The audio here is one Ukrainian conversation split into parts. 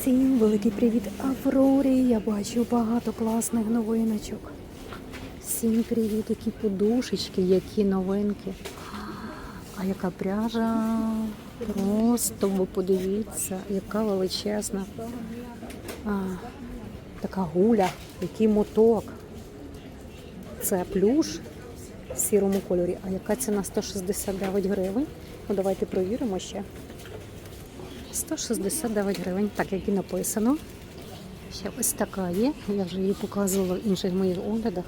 Всім великий привіт Аврорі. Я бачу багато класних новиночок. Всім привіт, які подушечки, які новинки. А яка пряжа? Просто ви подивіться, яка величезна. А, така гуля, який моток. Це плюш в сірому кольорі. А яка ціна 169 гривень? Ну, давайте провіримо ще. 169 гривень, так як і написано. Ще ось така є. Я вже її показувала в інших моїх оглядах.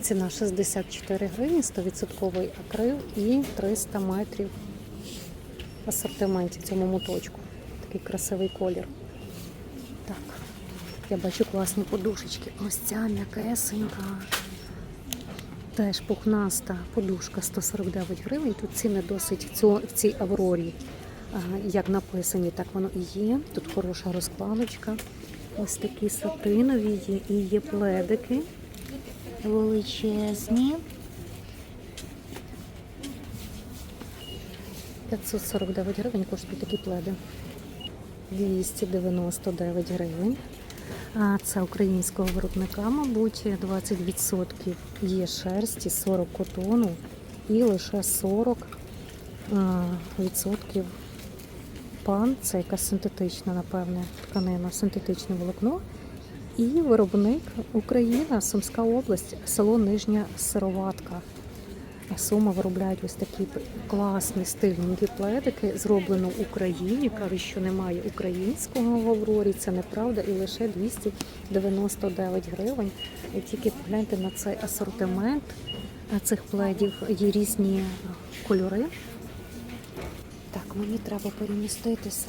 Ціна 64 гривні, 100% акрил і 300 метрів в асортименті цьому моточку. Такий красивий колір. Так, я бачу класні подушечки. Ось ця м'якесенька. Теж пухнаста подушка 149 гривень. Тут ціни досить в в цій аврорі. Як написані, так воно і є. Тут хороша розкладочка. Ось такі сатинові є і є пледики величезні. 549 гривень коштують такі пледи. 299 гривень. А це українського виробника, мабуть, 20% є шерсті, 40 котону і лише 40 а, відсотків пан, це якась синтетична, напевне, тканина, синтетичне волокно. І виробник Україна, Сумська область, село Нижня Сироватка. Сума виробляють ось такі класні стильненькі пледики, зроблено в Україні. Кажуть, що немає українського в Аврорі, це неправда, і лише 299 гривень. І тільки погляньте на цей асортимент цих пледів. Є різні кольори. Так, мені треба переміститися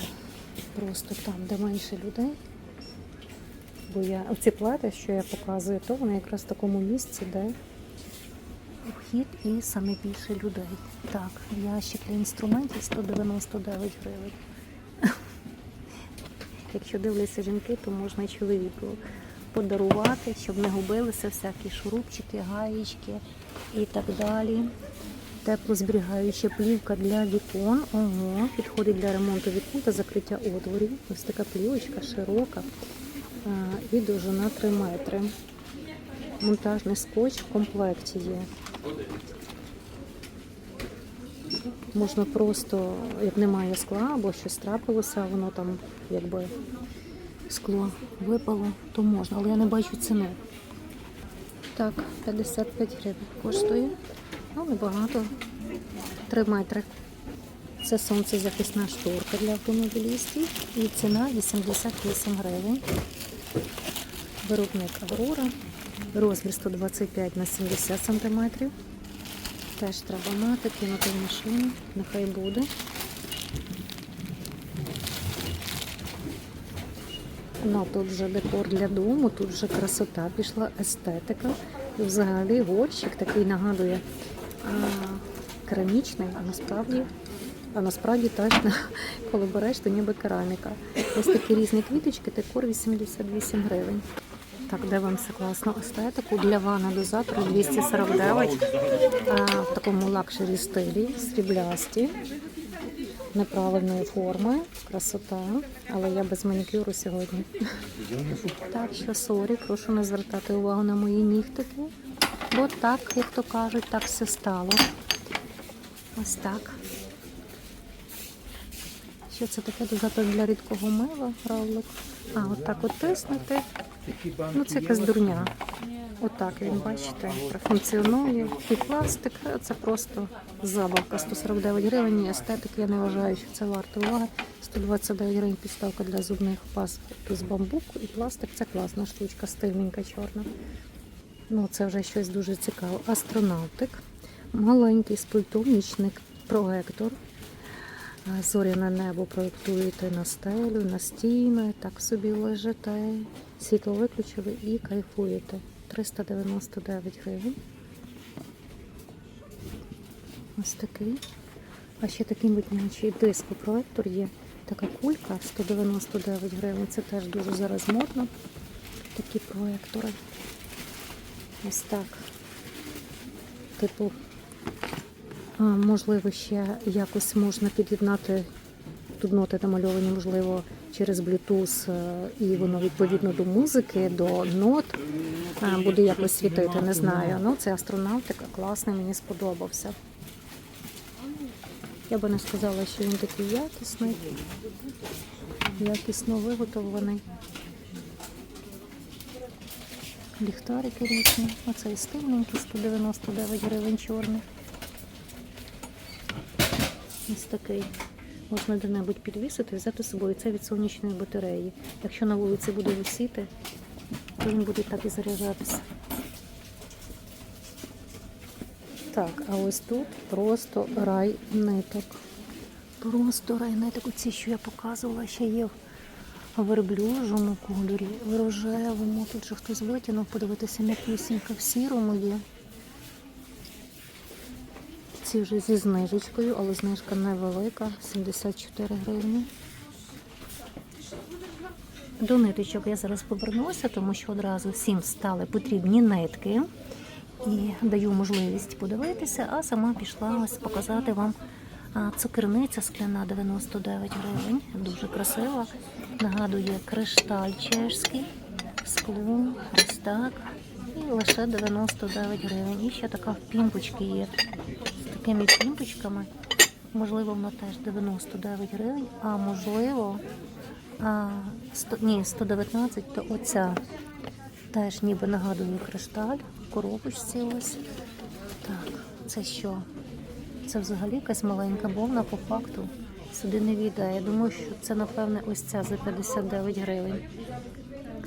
просто там, де менше людей. Бо я оці плети, що я показую, то вони якраз в такому місці, де вхід і саме більше людей. Так, ящик для інструментів 199 гривень. Якщо дивляться жінки, то можна чоловіку подарувати, щоб не губилися всякі шурупчики, гаєчки і так далі. Теплозберігаюча плівка для вікон. Ого, підходить для ремонту вікон та закриття отворів. Ось така плівочка широка і довжина 3 метри. Монтажний скотч в комплекті є. Можна просто, як немає скла або щось трапилося, воно там якби скло випало, то можна, але я не бачу ціни. Так, 55 гривень коштує. Ну, небагато. 3 метри. Це сонцезахисна шторка для автомобілістів. І ціна 88 гривень. Виробник Аврора. Розмір 125 на 70 см. Теж треба мати, кинути в машину. Нехай буде. Ну, тут вже декор для дому, тут вже красота пішла, естетика. І взагалі горщик такий нагадує керамічний, а насправді, а насправді точно, коли береш, то ніби кераміка. Ось такі різні квіточки, декор 88 гривень. Так, дивимося класну естетику. Для ванна дозатору 249 в такому лакшері стилі, сріблясті, неправильної форми, красота, але я без манікюру сьогодні. Так що сорі, прошу не звертати увагу на мої нігтики, бо так, як то кажуть, так все стало. Ось так. Що це таке дозатор для рідкого мила, равлик? А, отак от тиснути. Ну, це якась дурня. Отак він, бачите, функціонує. І пластик це просто забавка. 149 гривень. Естетик я не вважаю, що це варто уваги. 129 гривень підставка для зубних паст з бамбуку. І пластик це класна штучка, стильненька, чорна. Ну, це вже щось дуже цікаве. Астронавтик, маленький з проектор. Зоряне небо проєктуєте на стелю, на стіни, так собі лежите. Світло виключили і кайфуєте. 399 гривень. Ось такий. А ще такий митнячий диско-проектор є. Така кулька 199 гривень. Це теж дуже зараз модно. Такі проектори. Ось так. Типу, можливо, ще якось можна під'єднати тут ноти намальовані, можливо, через Bluetooth, е, і воно відповідно до музики, до нот е, буде якось світити, не знаю. Ну, це астронавтика, класний, мені сподобався. Я би не сказала, що він такий якісний, якісно виготовлений. Ліхтарики різні. Оцей стильненький, 199 гривень чорний. Ось такий. Можна де-небудь підвісити і взяти з собою. Це від сонячної батареї. Якщо на вулиці буде висіти, то він буде так і заряджатися. Так, а ось тут просто рай ниток. Просто рай ниток. Оці, що я показувала, ще є верблюжому кольорі, в рожевому. Тут же хтось витягнув, подивитися м'якусінька в сірому є. Ці вже зі знижечкою, але знижка невелика, 74 гривні. До ниточок я зараз повернуся, тому що одразу всім стали потрібні нитки. І даю можливість подивитися, а сама пішла ось показати вам цукерниця скляна 99 гривень. Дуже красива. Нагадує кришталь чешський, скло, ось так. І лише 99 гривень. І ще така в пімпочці є. З такими пімпочками. Можливо, вона теж 99 гривень, а можливо, а, 100, ні, 119, то оця теж ніби нагадує кришталь, коробочці ось. Так, це що? Це взагалі якась маленька бовна по факту. Сюди не війде. Я думаю, що це, напевне, ось ця за 59 гривень.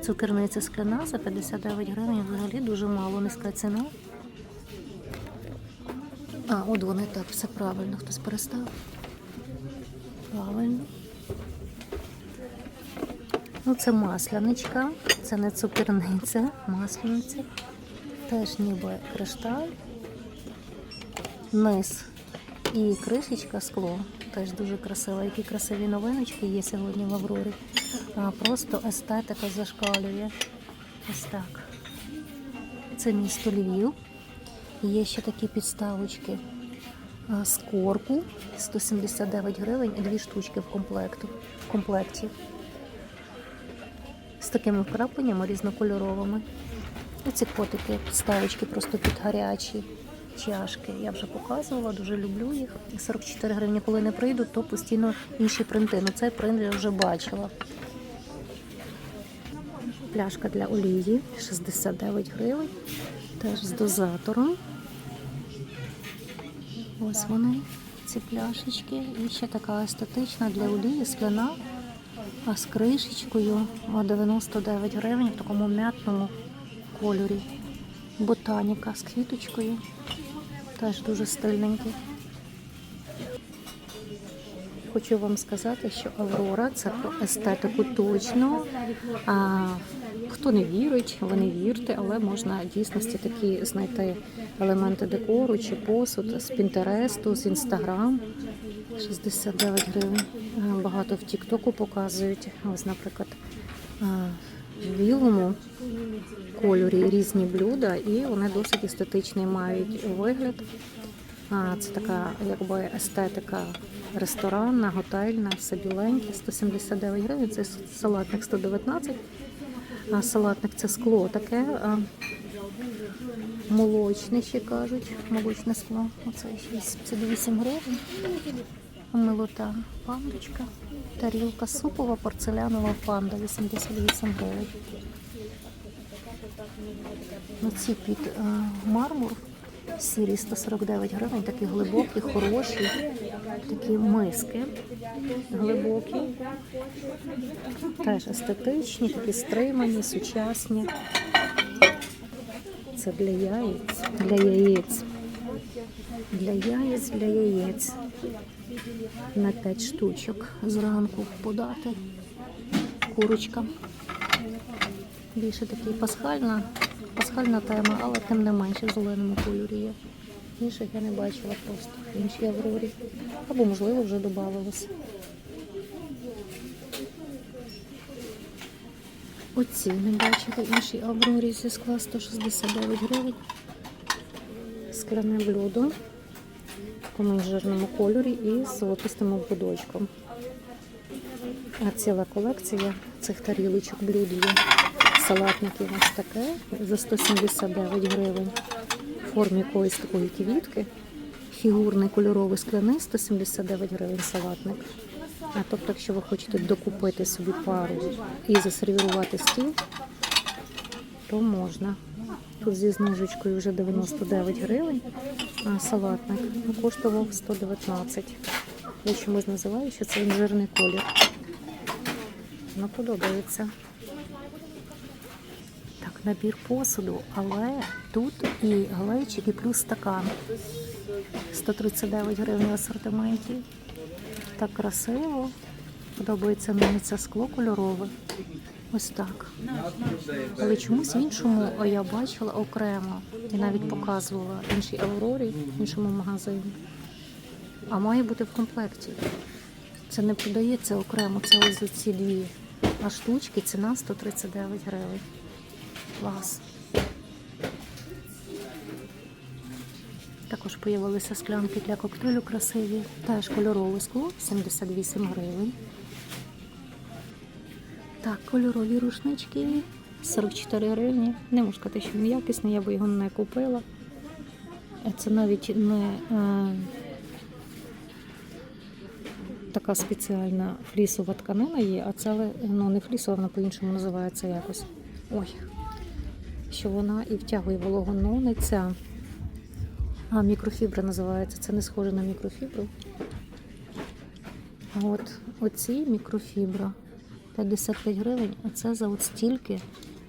Цукерниця скляна за 59 гривень. Взагалі дуже мало низька ціна. А, от вони так, все правильно. Хтось перестав. Правильно. Ну, це масляничка, це не цукерниця, масляниця. Теж ніби кришталь. Низ і кришечка скло. Теж дуже красива. Які красиві новиночки є сьогодні в Аврорі. Просто естетика зашкалює. Ось так. Це місто Львів. Є ще такі підставочки з корку 179 гривень і дві штучки в комплекту. В комплекті. З такими вкрапленнями різнокольоровими. Оці котики, підставочки просто під гарячі чашки. Я вже показувала, дуже люблю їх. 44 гривні, коли не прийдуть, то постійно інші принти. Ну цей принт я вже бачила. Пляшка для олії 69 гривень. Теж з дозатором. Ось вони, ці пляшечки. І ще така естетична для олії, скляна, а з кришечкою о, 99 гривень в такому м'ятному кольорі. Ботаніка з квіточкою. Теж дуже стильненький. Хочу вам сказати, що Аврора це про естетику точно. А хто не вірить, ви не вірте, але можна дійсності такі знайти елементи декору чи посуд з Пінтересту, з Інстаграм. 69 гривень. Багато в Тіктоку показують. Ось, наприклад, білому кольорі різні блюда, і вони досить естетичний мають вигляд. Це така якби естетика ресторанна, готельна, все біленьке, 179 гривень. Це салатник 119. Салатник це скло таке. Молочне ще кажуть, молочне скло. Оце 68 гривень. Милота пандочка. Тарілка супова, порцелянова панда 88 гривень. Оці під е, мармур сірі 149 гривень, такі глибокі, хороші, такі миски глибокі, теж естетичні, такі стримані, сучасні. Це для яєць, для яєць. Для яєць, для яєць. На 5 штучок зранку подати. Курочка. Більше такий пасхальна, пасхальна тема, але тим не менше в зеленому кольорі є. Інших я не бачила просто в іншій аврорі. Або, можливо, вже додавалося. Оці не бачила іншій аврорі зі скла 169 гривень. Скляне блюдо такому жирному кольорі і з золотистим ободочком. А ціла колекція цих тарілочок блюд є. Салатників ось таке за 179 гривень. В формі якоїсь такої квітки. Фігурний кольоровий скляний 179 гривень салатник. А тобто, якщо ви хочете докупити собі пару і засервірувати стіл, то можна. Тут зі знижечкою вже 99 гривень, салатник коштував 119. Я чомусь називаю, що це інжирний колір. Ну, подобається. Так, набір посуду, але тут і глечик, і плюс стакан. 139 гривень в асортименті. Так красиво. Подобається мені це скло кольорове. Ось так. Але чомусь іншому я бачила окремо і навіть показувала іншій Аврорі, іншому магазині. А має бути в комплекті. Це не продається окремо, це ось ці дві. А штучки ціна 139 гривень. Клас. Також появилися склянки для коктейлю красиві. Теж кольорове скло 78 гривень. Так, кольорові рушнички 44 гривні. Не можу сказати, що він якісний, я би його не купила. Е, Це навіть не е, така спеціальна флісова тканина є, а це ну, не флісова, вона по-іншому називається якось. Ой, що вона і втягує вологу, ну не ця. А, мікрофібра називається. Це не схоже на мікрофібру. От оці мікрофібра 55 гривень, а це за от стільки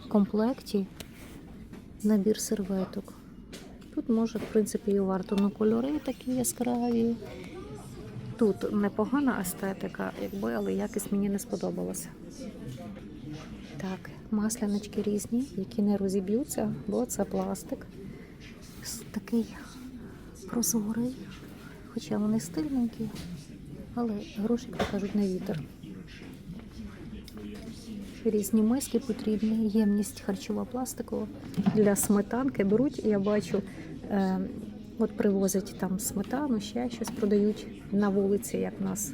в комплекті набір серветок. Тут може, в принципі, і варто. Ну, кольори такі яскраві. Тут непогана естетика, якби, але якість мені не сподобалася. Так, маслянички різні, які не розіб'ються, бо це пластик. Такий прозорий, хоча вони стильненькі, але гроші, кажуть, не вітер. Різні миски потрібні, ємність харчова пластикова. Для сметанки беруть, я бачу, е, от привозять там сметану, ще щось продають на вулиці, як нас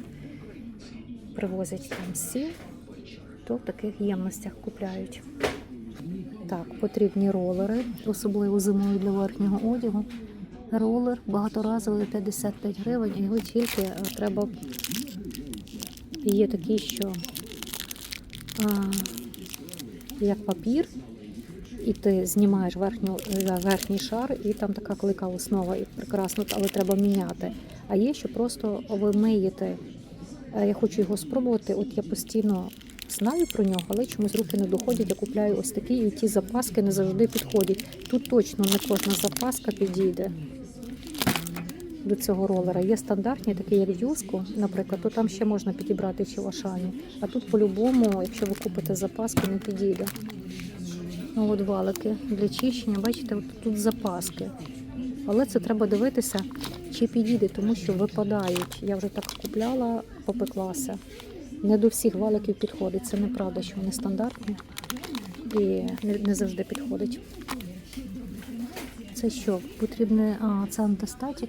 привозять там сіль, то в таких ємностях купляють. Так, потрібні ролери, особливо зимою для верхнього одягу. Ролер багаторазовий 55 гривень, його тільки е, треба. Є такі, що як папір, і ти знімаєш верхню, е, верхній шар, і там така клика основа, і прекрасно, але треба міняти. А є, що просто ви миєте. Е, Я хочу його спробувати. От я постійно знаю про нього, але чомусь руки не доходять. Я купляю ось такі, і ті запаски не завжди підходять. Тут точно не кожна запаска підійде до цього ролера. Є стандартні, такі як юску, наприклад, то там ще можна підібрати чи в Ашані. А тут по-любому, якщо ви купите запаски, не підійде. Ну, от валики для чищення, бачите, от тут запаски. Але це треба дивитися, чи підійде, тому що випадають. Я вже так купляла, попеклася. Не до всіх валиків підходить. Це неправда, що вони стандартні і не завжди підходить. Це що? Потрібне а, це антистатік.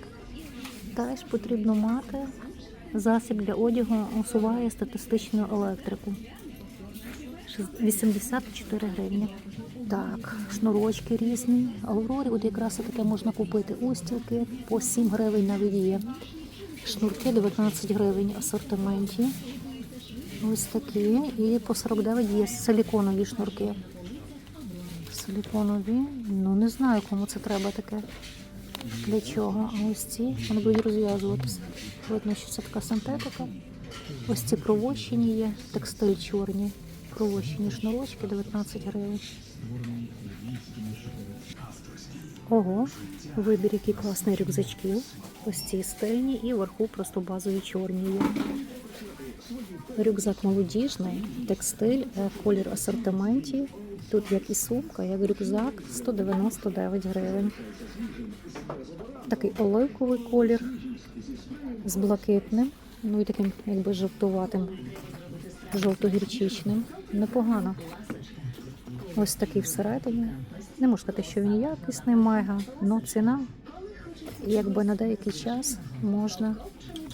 Теж потрібно мати. Засіб для одягу усуває статистичну електрику. 84 гривні. Так, шнурочки різні. Аврорі, от якраз таке можна купити. Устілки по 7 гривень навіть є. Шнурки 19 гривень асортименті. Ось такі. І по 49 є силіконові шнурки. Силіконові. Ну не знаю, кому це треба таке. Для чого? А ось ці вони будуть розв'язуватися. Видно, що це така синтетика. Ось ці провощені є, текстиль чорні. Провощені шнурочки 19 гривень. Ого, вибір, який класний рюкзачків. Ось ці стильні і вверху просто базові чорні є. Рюкзак молодіжний, текстиль, е, колір асортименті. Тут як і сумка, як рюкзак 199 гривень. Такий оливковий колір з блакитним, ну і таким якби жовтуватим, жовто-гірчичним. Непогано. Ось такий всередині. Не можу сказати, що він якісний мега, але ціна, якби на деякий час можна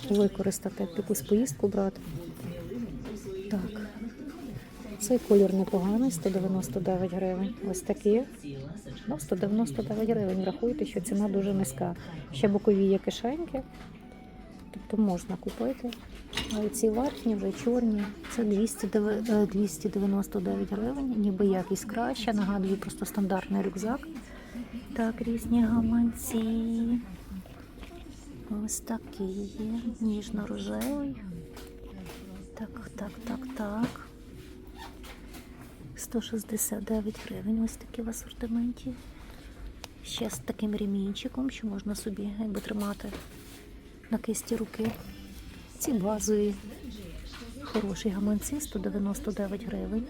використати якусь поїздку брати. Цей колір непоганий, 199 гривень. Ось такі. Ну, 199 гривень. Врахуйте, що ціна дуже низька. Ще бокові є кишеньки. Тобто можна купити. А ці верхні вже чорні. Це 209 е, 299 гривень, ніби якість краща. Нагадую, просто стандартний рюкзак. Так, різні гаманці. Ось такий є. Ніжно-рожевий. Так, так, так, так. 169 гривень ось такі в асортименті. Ще з таким ремінчиком, що можна собі якби тримати на кисті руки. Ці базові хороші гаманці 199 гривень.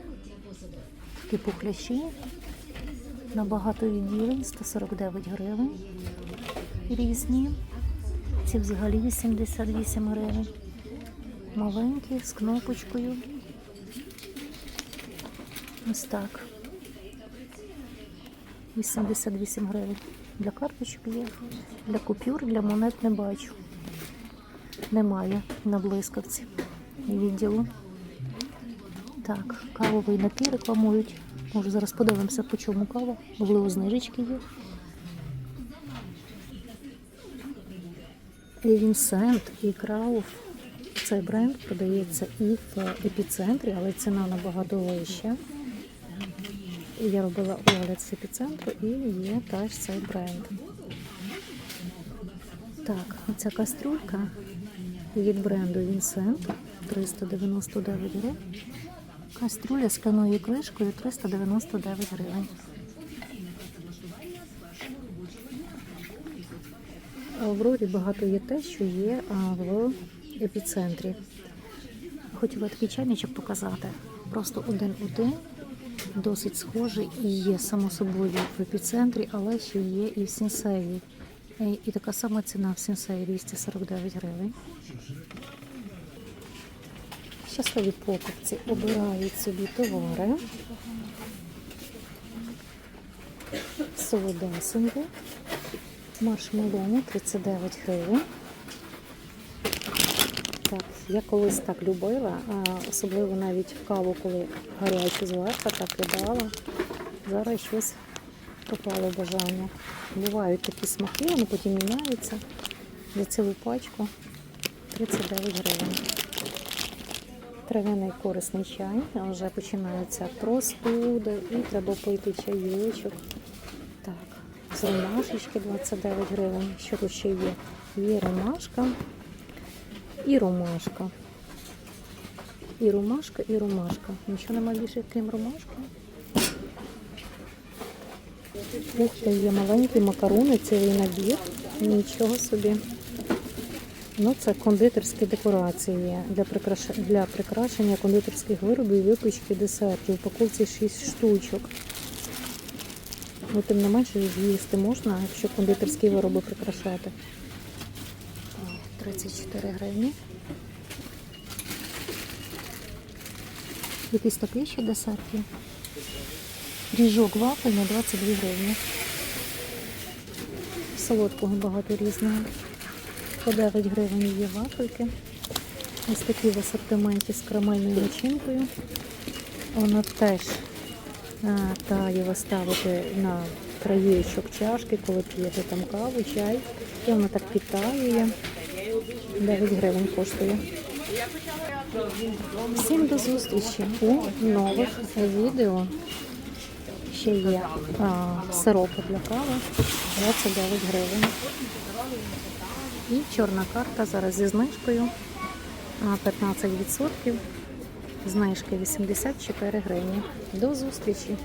Такі пухляші на багато відділень 149 гривень. Різні. Ці взагалі 88 гривень. Маленькі з кнопочкою. Ось так. 88 гривень. Для карточок є. Для купюр, для монет не бачу. Немає на блискавці відділу. Так, кавовий напій рекламують. Може, зараз подивимося, по чому кава. Можливо, знижечки є. Вінсент і Крауф. Цей бренд продається і в епіцентрі, але ціна набагато вища. Я робила огляд з епіцентру і є теж цей бренд. Так, оця кастрюлька від бренду Vincent 399 гривень. Кастрюля з каною кришкою 399 гривень. В Аврорі багато є те, що є в епіцентрі. Хотіла такий чайничок показати. Просто один-один, досить схожий і є само собою в епіцентрі, але ще є і в сінсеї. Е, І така сама ціна в сінсеї 249 гривень. Щасливі покупці обирають собі товари. Солодесенькі. Маршмелону 39 гривень. Я колись так любила, особливо навіть в каву, коли гарячу зверху так кидала. Зараз щось пропало бажання. Бувають такі смаки, вони потім міняються. За цілу пачку 39 гривень. Трав'яний корисний чай, вже починаються простуди і треба пити чайочок. Так, з ромашечки 29 гривень. Що тут ще є? Є ромашка і ромашка. І ромашка, і ромашка. Нічого немає більше, крім ромашки. Ух, ти, є маленькі макарони, цілий набір. Нічого собі. Ну, це кондитерські декорації для, прикраш... для прикрашення кондитерських виробів, випічки, десертів. Упаковці 6 штучок. Ну, тим не менше, з'їсти можна, якщо кондитерські вироби прикрашати. О, 34 гривні. Якийсь такий ще десерт. Ріжок вафельний 22 гривні. Солодкого багато різного. По 9 гривень є вафельки. Ось такі в асортименті з карамельною начинкою. Вона теж е, та ставити на краєчок чашки, коли п'єте там каву, чай. І вона так підтаює. 9 гривень коштує. Всім до зустрічі у нових відео. Ще є а, сиропи для кави 29 гривень. І чорна карта зараз зі знижкою а, 15%. Знижки 84 гривні. До зустрічі!